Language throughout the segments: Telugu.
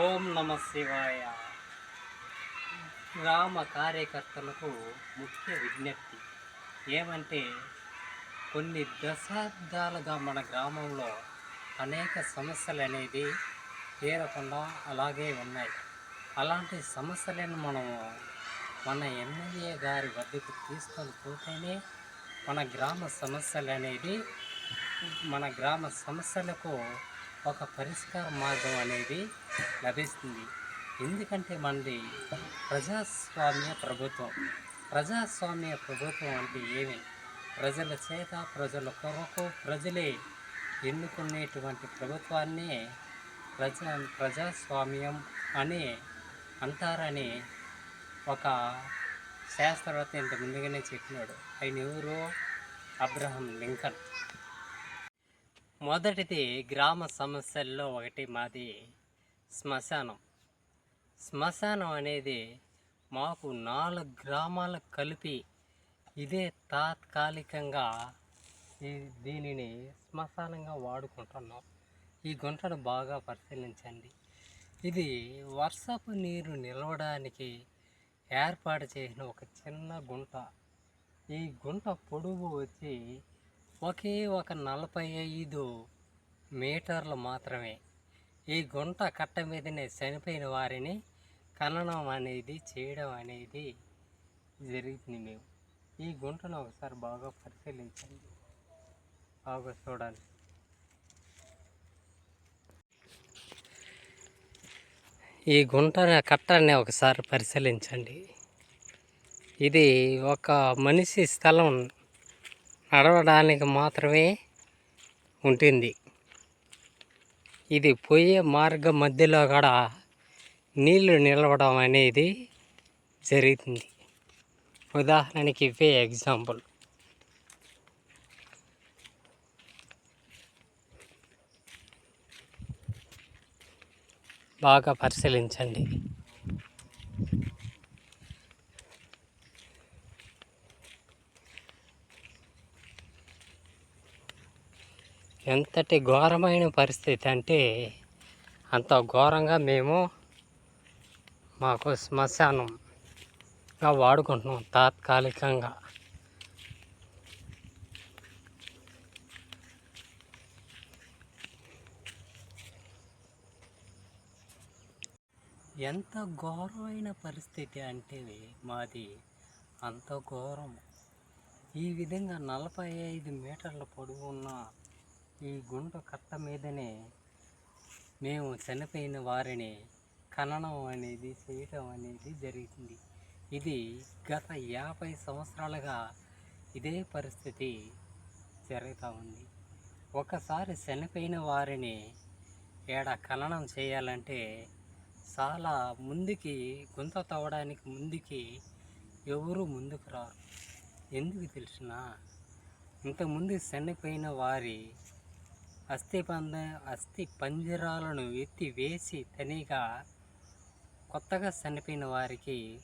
ఓం నమ శివాయ. గ్రామ కార్యకర్తలకు ముఖ్య విజ్ఞప్తి. ఏమంటే కొన్ని దశాబ్దాలుగా మన గ్రామంలో అనేక సమస్యలు అనేది తీరకుండా అలాగే ఉన్నాయి. అలాంటి సమస్యలను మనము మన ఎమ్మెల్యే గారి వద్దకు తీసుకొని పోతేనే మన గ్రామ సమస్యలు అనేది మన గ్రామ సమస్యలకు ఒక పరిష్కార మార్గం అనేది లభిస్తుంది. ఎందుకంటే మనది ప్రజాస్వామ్య ప్రభుత్వం. ప్రజాస్వామ్య ప్రభుత్వం అంటే ఏమి? ప్రజల చేత ప్రజల కొరకు ప్రజలే ఎన్నుకునేటువంటి ప్రభుత్వాన్నే ప్రజా ప్రజాస్వామ్యం అని అంటారని ఒక శాస్త్రవేత్త ఇంత ముందుగానే చెప్పినాడు. ఆయన ఎవరు? Abraham Lincoln. మొదటిది గ్రామ సమస్యల్లో ఒకటి మాది శ్మశానం. శ్మశానం అనేది మాకు నాలుగు గ్రామాలు కలిపి ఇదే తాత్కాలికంగా ఈ దీనిని శ్మశానంగా వాడుకుంటున్నాం. ఈ గుంటను బాగా పరిశీలించండి. ఇది వర్షపు నీరు నిలవడానికి ఏర్పాటు చేసిన ఒక చిన్న గుంట. ఈ గుంట పొడవు వచ్చి ఒకే ఒక నలభై ఐదు మీటర్లు మాత్రమే. ఈ గుంట కట్ట మీదనే చనిపోయిన వారిని ఖననం అనేది చేయడం అనేది జరిగింది మేము. ఈ గుంటను ఒకసారి బాగా పరిశీలించండి. బాగా చూడండి ఈ గుంట కట్టని ఒకసారి పరిశీలించండి. ఇది ఒక మనిషి స్థలం నడవడానికి మాత్రమే ఉంటుంది. ఇది పోయే మార్గం మధ్యలో కూడా నీళ్ళు నిలవడం అనేది జరుగుతుంది. ఉదాహరణకి ఇవే ఎగ్జాంపుల్ బాగా పరిశీలించండి. ఎంతటి ఘోరమైన పరిస్థితి అంటే అంత ఘోరంగా మేము మాకు శ్మశానంగా వాడుకుంటున్నాం తాత్కాలికంగా. ఎంత ఘోరమైన పరిస్థితి అంటే మాది అంత ఘోరం. ఈ విధంగా నలభై ఐదు మీటర్ల పొడవు ఉన్న ఈ గుంట కట్ట మీదనే మేము చనిపోయిన వారిని ఖననం అనేది చేయటం అనేది జరిగింది. ఇది గత యాభై సంవత్సరాలుగా ఇదే పరిస్థితి జరుగుతూ ఉంది. ఒకసారి చనిపోయిన వారిని ఏడ ఖననం చేయాలంటే చాలా ముందుకి గుంత తవ్వడానికి ముందుకి ఎవరు ముందుకు రారు? ఎందుకు తెలిసిన ఇంతకుముందు చనిపోయిన వారి అస్థి పంద అస్థి పంజరాలను ఎత్తి వేసి తనిగా కొత్తగా చనిపోయిన వారికి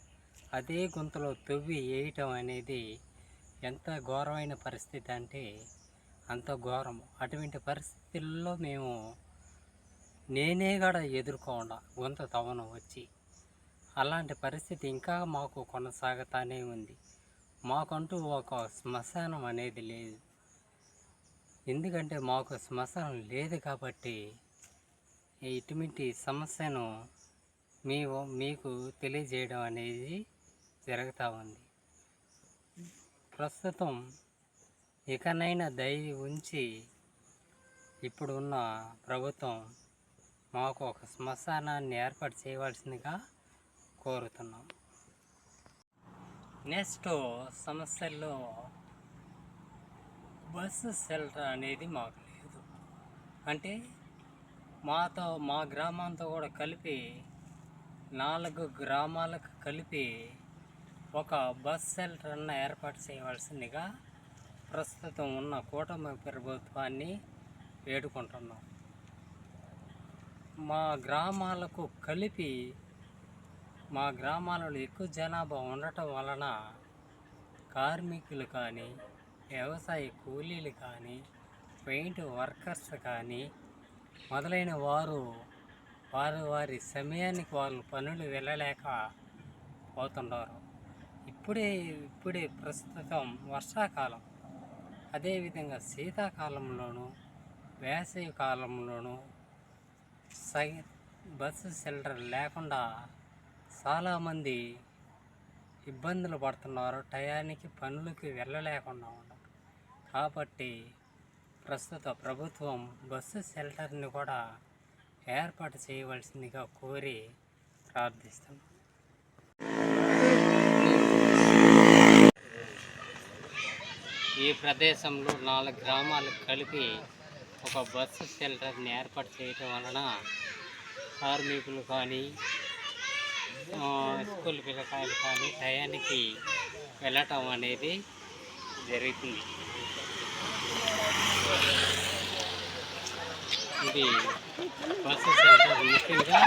అదే గుంతలో తవ్వి వేయటం అనేది ఎంత ఘోరమైన పరిస్థితి అంటే అంత ఘోరం అటువంటి పరిస్థితుల్లో మేము నేనే కూడా ఎదుర్కోకుండా గుంత తవ్వను వచ్చి. అలాంటి పరిస్థితి ఇంకా మాకు కొనసాగుతానే ఉంది. మాకంటూ ఒక శ్మశానం అనేది లేదు. ఎందుకంటే మాకు శ్మశానం లేదు కాబట్టి ఇటువంటి సమస్యను మీ మీకు తెలియజేయడం అనేది జరుగుతూ ఉంది. ప్రస్తుతం ఇకనైనా దయ ఉంచి ఇప్పుడున్న ప్రభుత్వం మాకు ఒక శ్మశానాన్ని ఏర్పాటు చేయవలసిందిగా కోరుతున్నాం. నెక్స్ట్ సమస్యల్లో బస్సు షెల్టర్ అనేది మాకు లేదు. అంటే మాతో మా గ్రామంతో కూడా కలిపి నాలుగు గ్రామాలకు కలిపి ఒక బస్ షెల్టర్ అన్న ఏర్పాటు చేయవలసిందిగా ప్రస్తుతం ఉన్న కూటమి ప్రభుత్వాన్ని వేడుకుంటున్నాం. మా గ్రామాలకు కలిపి మా గ్రామాలలో ఎక్కువ జనాభా ఉండటం వలన కార్మికులు కానీ వ్యవసాయ కూలీలు కానీ పెయింట్ వర్కర్స్ కానీ మొదలైన వారు వారు వారి సమయానికి వాళ్ళు పనులు వెళ్ళలేక పోతున్నారు ఇప్పుడే ఇప్పుడే ప్రస్తుతం వర్షాకాలం. అదేవిధంగా శీతాకాలంలోనూ వేసవి కాలంలోనూ సై బస్సు షెల్టర్ లేకుండా చాలామంది ఇబ్బందులు పడుతున్నారు. టయానికి పనులకి వెళ్ళలేకుండా ఉన్నారు. కాబట్టి ప్రస్తుత ప్రభుత్వం బస్సు షెల్టర్ని కూడా ఏర్పాటు చేయవలసిందిగా కోరి ప్రార్థిస్తాం ఈ ప్రదేశంలో నాలుగు గ్రామాలు కలిపి ఒక బస్సు షెల్టర్ని ఏర్పాటు చేయటం వలన కార్మికులు కానీ స్కూల్ పిల్లకాయలు కానీ టయానికి వెళ్ళటం అనేది జరుగుతుంది. ఇది బస్సు షెల్టర్ ముఖ్యంగా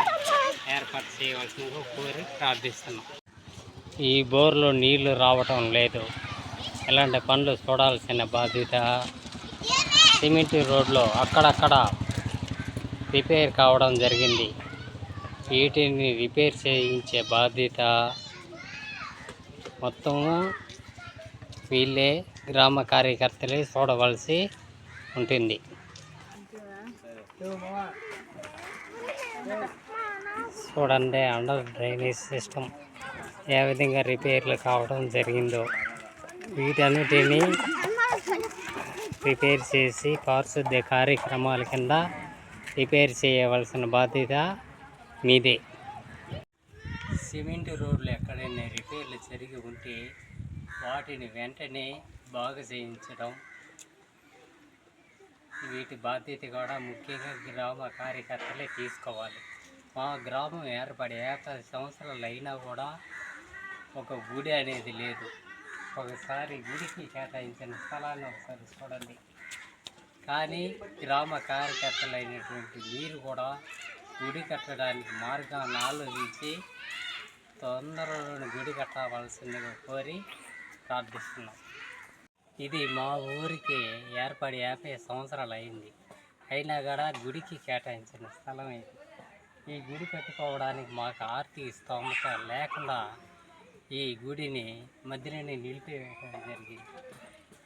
ఏర్పాటు చేయవలసిందిగా కోరి ప్రార్థిస్తున్నాం. ఈ బోర్లో నీళ్ళు రావటం లేదు. ఇలాంటి పనులు చూడాల్సిన బాధ్యత సిమెంట్ రోడ్లో అక్కడక్కడ రిపేర్ కావడం జరిగింది. వీటిని రిపేర్ చేయించే బాధ్యత మొత్తము వీళ్ళే గ్రామ కార్యకర్తలే చూడవలసి ఉంటుంది. చూడండి అండర్ డ్రైనేజ్ సిస్టమ్ ఏ విధంగా రిపేర్లు కావడం జరిగిందో. వీటన్నిటిని రిపేర్ చేసి పారిశుద్ధ్య కార్యక్రమాల కింద రిపేర్ చేయవలసిన బాధ్యత మీదే. సిమెంట్ రోడ్లు ఎక్కడైనా రిపేర్లు జరిగి ఉంటే వాటిని వెంటనే బాగు చేయించడం వీటి బాధ్యత కూడా ముఖ్యంగా గ్రామ కార్యకర్తలే తీసుకోవాలి. మా గ్రామం ఏర్పడి యాభై సంవత్సరాలు అయినా కూడా ఒక గుడి అనేది లేదు. ఒకసారి గుడికి కేటాయించిన స్థలాన్ని ఒకసారి చూడండి. కానీ గ్రామ కార్యకర్తలు అయినటువంటి మీరు కూడా గుడి కట్టడానికి మార్గాన్ని ఆలోచించి తొందరలోని గుడి కట్టవలసిందిగా కోరి ప్రార్థిస్తున్నాం. ఇది మా ఊరికి ఏర్పడి యాభై సంవత్సరాలు అయింది. అయినా కూడా గుడికి కేటాయించిన స్థలం ఇది. ఈ గుడి కట్టుకోవడానికి మాకు ఆర్థిక స్తోమత లేకుండా ఈ గుడిని మధ్యలోనే నిలిపివేయడం జరిగింది.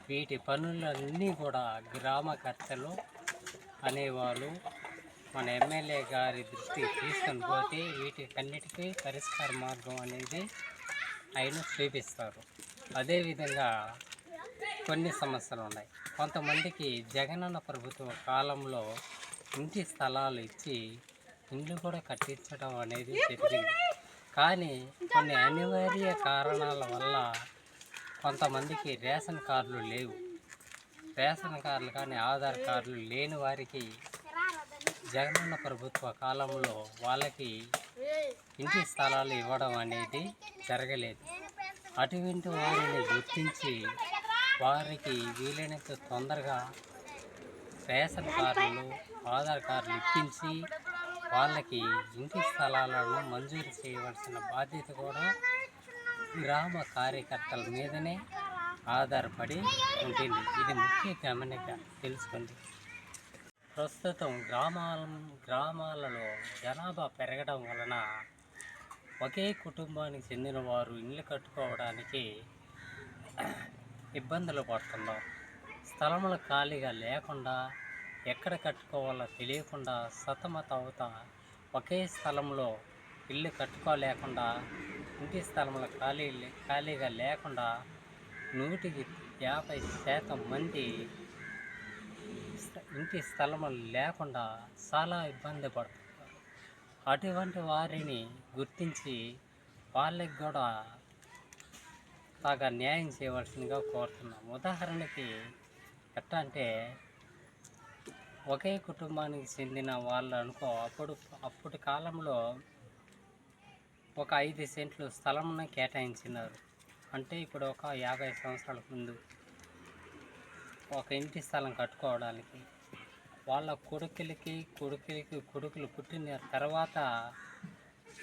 వీటి పనులన్నీ కూడా గ్రామకర్తలు అనేవాళ్ళు మన ఎమ్మెల్యే గారి దృష్టికి తీసుకొని పోతే వీటికన్నిటికీ పరిష్కార మార్గం అనేది ఆయన చూపిస్తారు. అదేవిధంగా కొన్ని సమస్యలు ఉన్నాయి కొంతమందికి జగనన్న ప్రభుత్వ కాలంలో ఇంటి స్థలాలు ఇచ్చి ఇండ్లు కూడా కట్టించడం అనేది జరిగింది. కానీ కొన్ని అనివార్య కారణాల వల్ల కొంతమందికి రేషన్ కార్డులు లేవు. రేషన్ కార్డులు కానీ ఆధార్ కార్డులు లేని వారికి జగనన్న ప్రభుత్వ కాలంలో వాళ్ళకి ఇంటి స్థలాలు ఇవ్వడం అనేది జరగలేదు. అటువంటి వారిని గుర్తించి వారికి వీలైనంత తొందరగా రేషన్ కార్డులు ఆధార్ కార్డులు ఇప్పించి వాళ్ళకి ఇంటి స్థలాలను మంజూరు చేయవలసిన బాధ్యత కూడా గ్రామ కార్యకర్తల మీదనే ఆధారపడి ఉంటుంది. ఇది ముఖ్య గమనిక తెలుసుకుంది. ప్రస్తుతం గ్రామాల గ్రామాలలో జనాభా పెరగడం వలన ఒకే కుటుంబానికి చెందిన వారు ఇల్లు కట్టుకోవడానికి ఇబ్బందులు పడుతున్నాం. స్థలములు ఖాళీగా లేకుండా ఎక్కడ కట్టుకోవాలో తెలియకుండా సతమత అవుతా ఒకే స్థలంలో ఇల్లు కట్టుకోలేకుండా ఇంటి స్థలములు ఖాళీ ఖాళీగా లేకుండా నూటికి యాభై శాతం మంది స్థ- ఇంటి స్థలములు లేకుండా చాలా ఇబ్బంది పడుతున్నారు. అటువంటి వారిని గుర్తించి వాళ్ళకి కూడా బాగా న్యాయం చేయవలసిందిగా కోరుతున్నాం ఉదాహరణకి ఎట్లా అంటే ఒకే కుటుంబానికి చెందిన వాళ్ళు అనుకో అప్పుడు అప్పటి కాలంలో ఒక ఐదు సెంట్లు స్థలంను కేటాయించినారు. అంటే ఇప్పుడు ఒక యాభై సంవత్సరాల ముందు ఒక ఇంటి స్థలం కట్టుకోవడానికి వాళ్ళ కొడుకులకి కొడుకులకి కొడుకులు పుట్టిన తర్వాత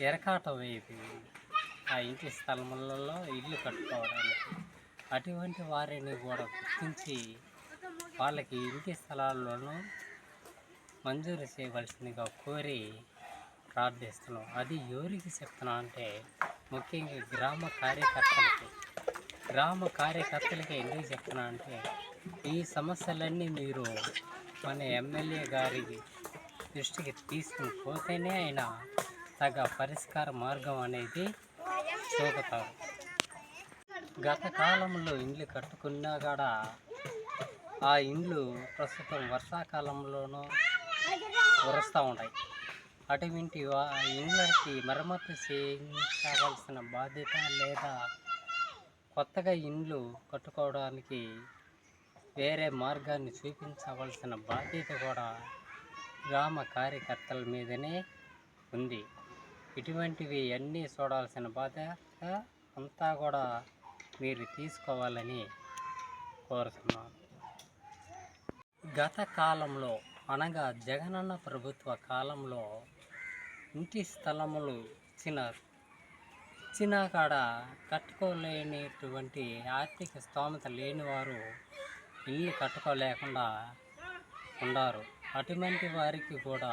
ఎరకాటం అయిపోయింది ఆ ఇంటి స్థలములలో ఇల్లు కట్టుకోవడానికి అటువంటి వారిని కూడా గుర్తించి వాళ్ళకి ఇంటి స్థలాల్లోనూ మంజూరు చేయవలసిందిగా కోరి ప్రార్థిస్తున్నాం. అది ఎవరికి చెప్తున్నా అంటే ముఖ్యంగా గ్రామ కార్యకర్తలకి. గ్రామ కార్యకర్తలకి ఎందుకు చెప్తున్నా అంటే ఈ సమస్యలన్నీ మీరు మన ఎమ్మెల్యే గారి దృష్టికి తీసుకుని పోతేనే ఆయన తగ్గ పరిష్కార మార్గం అనేది చూపుతారు గత కాలంలో ఇండ్లు కట్టుకున్నా కూడా ఆ ఇండ్లు ప్రస్తుతం వర్షాకాలంలోనూ కురుస్తూ ఉంటాయి అటువంటి ఇండ్లకి మరమ్మతు చేయించవలసిన బాధ్యత లేదా కొత్తగా ఇండ్లు కట్టుకోవడానికి వేరే మార్గాన్ని చూపించవలసిన బాధ్యత కూడా గ్రామ కార్యకర్తల మీదనే ఉంది. ఇటువంటివి అన్నీ చూడాల్సిన బాధ్యత అంతా కూడా మీరు తీసుకోవాలని కోరుతున్నాను. గత కాలంలో అనగా జగనన్న ప్రభుత్వ కాలంలో ఇంటి స్థలములు ఇచ్చిన ఇచ్చినా కాడ కట్టుకోలేనిటువంటి ఆర్థిక స్తోమత లేని వారు ఇల్లు కట్టుకోలేకుండా ఉన్నారు అటువంటి వారికి కూడా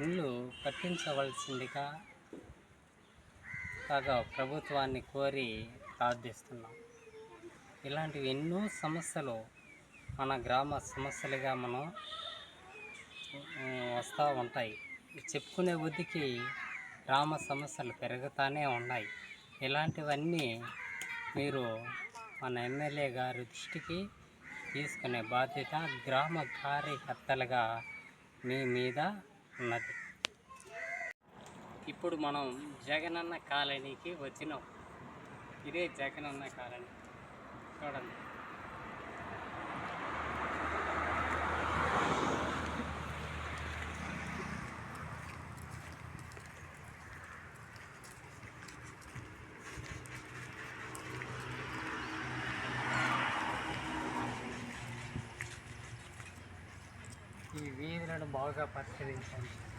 ఇల్లు కట్టించవలసిందిగా కాగా ప్రభుత్వాన్ని కోరి ప్రార్థిస్తున్నాం. ఇలాంటివి ఎన్నో సమస్యలు మన గ్రామ సమస్యలుగా మనం వస్తూ ఉంటాయి. చెప్పుకునే బుద్ధికి గ్రామ సమస్యలు పెరుగుతూనే ఉన్నాయి. ఇలాంటివన్నీ మీరు మన ఎమ్మెల్యే గారి దృష్టికి తీసుకునే బాధ్యత గ్రామ కార్యకర్తలుగా మీ మీద ఉన్నది. ఇప్పుడు మనం జగనన్న కాలనీకి వచ్చినాం. ఇదే జగనన్న కాలనీ. చూడండి. ఈ బాగా పరిశీలించండి.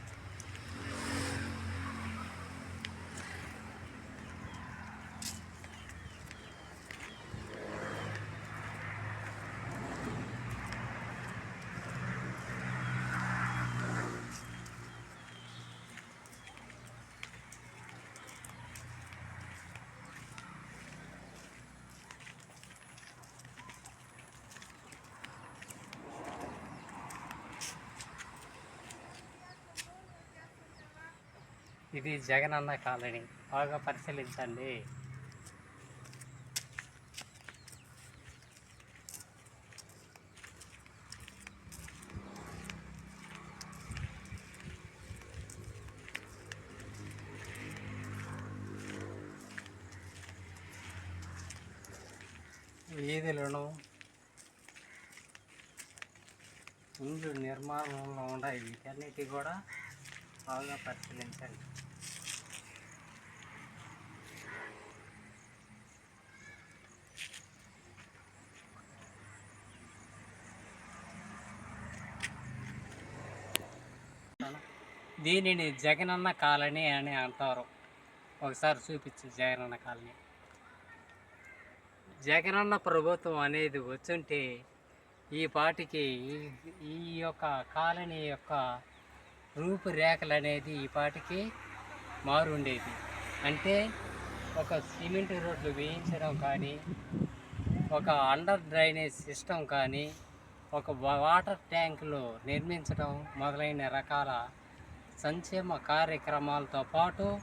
ఇది జగనన్న కాలనీ. బాగా పరిశీలించండి. వీధులను ఇండ్లు నిర్మాణంలో ఉన్నాయి. వీటన్నిటి కూడా బాగా పరిశీలించండి. దీనిని జగనన్న కాలనీ అని అంటారు. ఒకసారి చూపించు జగనన్న కాలనీ. జగనన్న ప్రభుత్వం అనేది వచ్చుంటే ఈ పాటికి ఈ- యొక్క కాలనీ యొక్క రూపురేఖలు అనేది ఈ పాటికి మారుండేది. అంటే ఒక సిమెంట్ రోడ్లు వేయించడం కానీ ఒక అండర్ డ్రైనేజ్ సిస్టమ్ కానీ ఒక వాటర్ ట్యాంకులు నిర్మించడం మొదలైన రకాల సంక్షేమ కార్యక్రమాలతో పాటు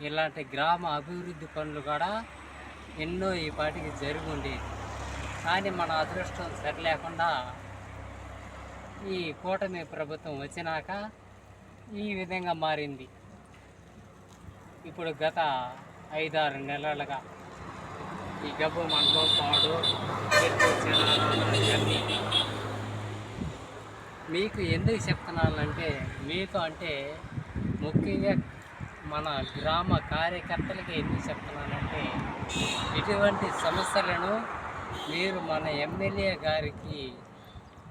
ఇలాంటి గ్రామ అభివృద్ధి పనులు కూడా ఎన్నో ఈ పాటికి కానీ మన అదృష్టం సరిలేకుండా ఈ కూటమి ప్రభుత్వం వచ్చినాక ఈ విధంగా మారింది. ఇప్పుడు గత ఐదారు నెలలుగా ఈ గబ్బు మండలం పాడు చెట్టు మీకు ఎందుకు చెప్తున్నానంటే మీకు అంటే ముఖ్యంగా మన గ్రామ కార్యకర్తలకి ఎందుకు చెప్తున్నానంటే ఇటువంటి సమస్యలను మీరు మన ఎమ్మెల్యే గారికి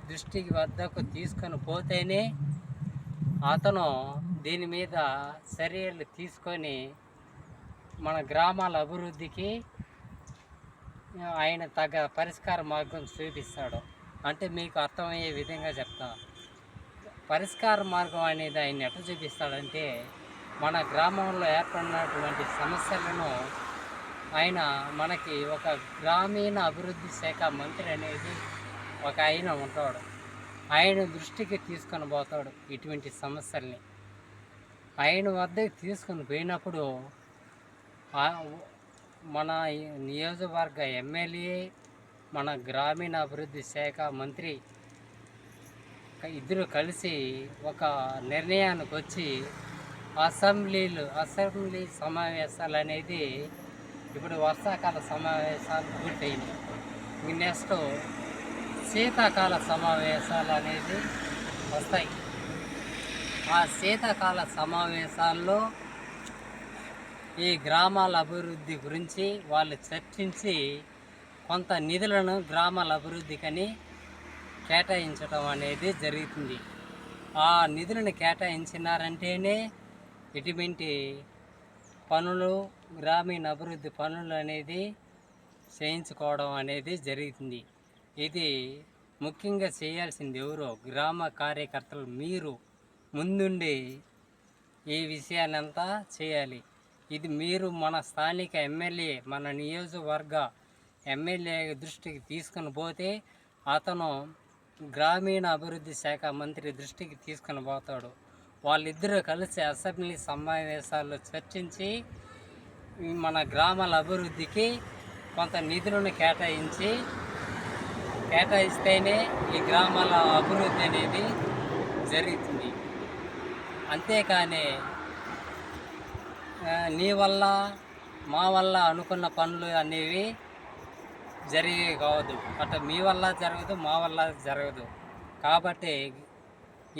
దృష్టికి వద్దకు తీసుకొని పోతేనే అతను దీని మీద చర్యలు తీసుకొని మన గ్రామాల అభివృద్ధికి ఆయన తగ్గ పరిష్కార మార్గం చూపిస్తాడు. అంటే మీకు అర్థమయ్యే విధంగా చెప్తాను. పరిష్కార మార్గం అనేది ఆయన ఎట్లా చూపిస్తాడంటే మన గ్రామంలో ఏర్పడినటువంటి సమస్యలను ఆయన మనకి ఒక గ్రామీణ అభివృద్ధి శాఖ మంత్రి అనేది ఒక ఆయన ఉంటాడు. ఆయన దృష్టికి తీసుకొని పోతాడు ఇటువంటి సమస్యల్ని. ఆయన వద్దకు తీసుకొని పోయినప్పుడు మన నియోజకవర్గ ఎమ్మెల్యే మన గ్రామీణ అభివృద్ధి శాఖ మంత్రి ఇద్దరు కలిసి ఒక నిర్ణయానికి వచ్చి అసెంబ్లీలు అసెంబ్లీ సమావేశాలు అనేది ఇప్పుడు వర్షాకాల సమావేశాలు పూర్తయినాయి నెక్స్ట్ శీతాకాల సమావేశాలు అనేది వస్తాయి. ఆ శీతాకాల సమావేశాల్లో ఈ గ్రామాల అభివృద్ధి గురించి వాళ్ళు చర్చించి కొంత నిధులను గ్రామాల అభివృద్ధికని కేటాయించడం అనేది జరుగుతుంది. ఆ నిధులను కేటాయించినారంటేనే ఇటువంటి పనులు గ్రామీణ అభివృద్ధి పనులు అనేది చేయించుకోవడం అనేది జరుగుతుంది. ఇది ముఖ్యంగా చేయాల్సింది ఎవరో? గ్రామ కార్యకర్తలు. మీరు ముందుండి ఈ విషయాన్నంతా చేయాలి. ఇది మీరు మన స్థానిక ఎమ్మెల్యే మన నియోజకవర్గ ఎమ్మెల్యే దృష్టికి తీసుకుని పోతే అతను గ్రామీణ అభివృద్ధి శాఖ మంత్రి దృష్టికి తీసుకుని పోతాడు వాళ్ళిద్దరూ కలిసి అసెంబ్లీ సమావేశాల్లో చర్చించి మన గ్రామాల అభివృద్ధికి కొంత నిధులను కేటాయించి కేటాయిస్తేనే ఈ గ్రామాల అభివృద్ధి అనేది జరుగుతుంది. అంతేకాని నీ వల్ల మా వల్ల అనుకున్న పనులు అనేవి జరిగే కావద్దు. అటు మీ వల్ల జరగదు మా వల్ల జరగదు. కాబట్టి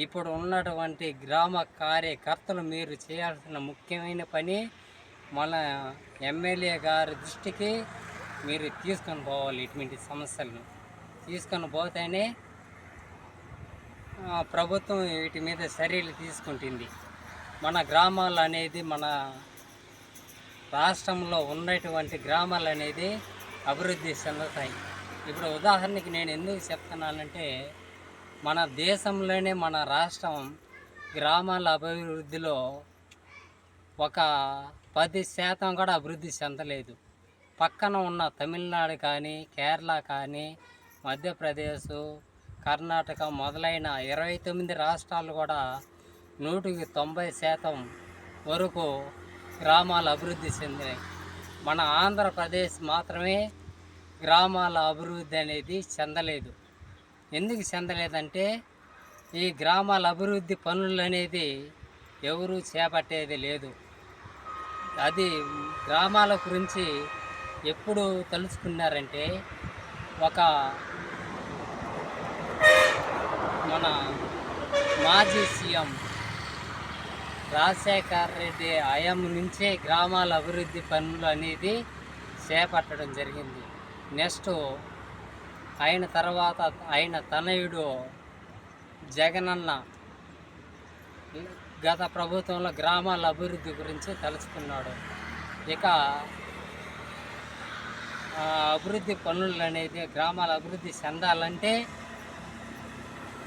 ఇప్పుడు ఉన్నటువంటి గ్రామ కార్యకర్తలు మీరు చేయాల్సిన ముఖ్యమైన పని మన ఎమ్మెల్యే గారి దృష్టికి మీరు తీసుకొని పోవాలి ఇటువంటి సమస్యలను. తీసుకొని పోతేనే ప్రభుత్వం వీటి మీద చర్యలు తీసుకుంటుంది. మన గ్రామాలు అనేది మన రాష్ట్రంలో ఉన్నటువంటి గ్రామాలు అనేది అభివృద్ధి చెందుతాయి. ఇప్పుడు ఉదాహరణకి నేను ఎందుకు చెప్తున్నానంటే మన దేశంలోనే మన రాష్ట్రం గ్రామాల అభివృద్ధిలో ఒక పది శాతం కూడా అభివృద్ధి చెందలేదు. పక్కన ఉన్న తమిళనాడు కానీ కేరళ కానీ మధ్యప్రదేశ్ కర్ణాటక మొదలైన ఇరవై తొమ్మిది రాష్ట్రాలు కూడా నూటికి తొంభై శాతం వరకు గ్రామాలు అభివృద్ధి చెందినాయి మన ఆంధ్రప్రదేశ్ మాత్రమే గ్రామాల అభివృద్ధి అనేది చెందలేదు. ఎందుకు చెందలేదంటే ఈ గ్రామాల అభివృద్ధి పనులు అనేది ఎవరూ చేపట్టేది లేదు. అది గ్రామాల గురించి ఎప్పుడు తలుచుకున్నారంటే ఒక మన మాజీ సీఎం రాజశేఖర్ రెడ్డి హయాం నుంచే గ్రామాల అభివృద్ధి పనులు అనేది చేపట్టడం జరిగింది. నెక్స్ట్ ఆయన తర్వాత ఆయన తనయుడు జగనన్న గత ప్రభుత్వంలో గ్రామాల అభివృద్ధి గురించి తలుచుకున్నాడు. ఇక అభివృద్ధి పనులు అనేది గ్రామాల అభివృద్ధి చెందాలంటే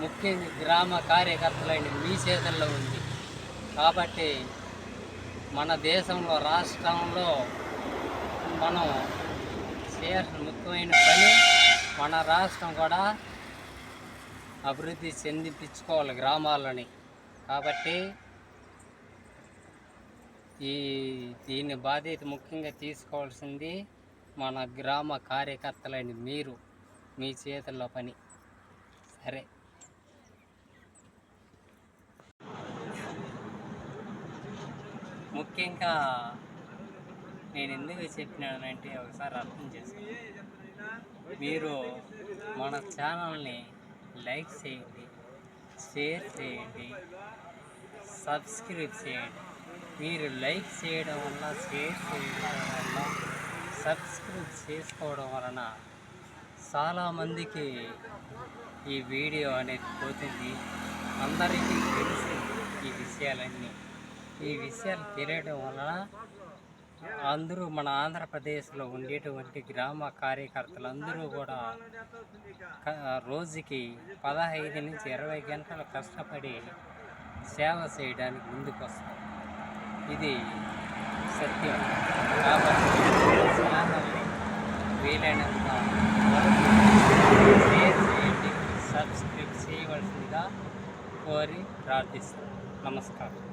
ముఖ్యంగా గ్రామ కార్యకర్తలైన మీ చేతుల్లో ఉంది. కాబట్టి మన దేశంలో రాష్ట్రంలో మనం చేయాల్సిన ముఖ్యమైన పని మన రాష్ట్రం కూడా అభివృద్ధి చెందిపించుకోవాలి గ్రామాలని. కాబట్టి ఈ దీని బాధ్యత ముఖ్యంగా తీసుకోవాల్సింది మన గ్రామ కార్యకర్తలైన మీరు మీ చేతుల్లో పని. సరే. ముఖ్యంగా నేను ఎందుకు చెప్పినానంటే ఒకసారి అర్థం చేసుకోండి మీరు మన ఛానల్ని లైక్ చేయండి షేర్ చేయండి సబ్స్క్రైబ్ చేయండి. మీరు లైక్ చేయడం వల్ల షేర్ చేయడం వల్ల సబ్స్క్రైబ్ చేసుకోవడం వలన చాలామందికి ఈ వీడియో అనేది పోతుంది. అందరికీ తెలుస్తుంది ఈ విషయాలన్నీ. ఈ విషయాలు తెలియడం వలన అందరూ మన ఆంధ్రప్రదేశ్లో ఉండేటువంటి గ్రామ కార్యకర్తలందరూ కూడా రోజుకి పదహైదు నుంచి ఇరవై గంటలు కష్టపడి సేవ చేయడానికి ముందుకు వస్తారు ఇది సత్యం. కాబట్టి ఛానల్ని వీలైనంత షేర్ చేయండి సబ్స్క్రైబ్ చేయవలసిందిగా కోరి ప్రార్థిస్తాను నమస్కారం.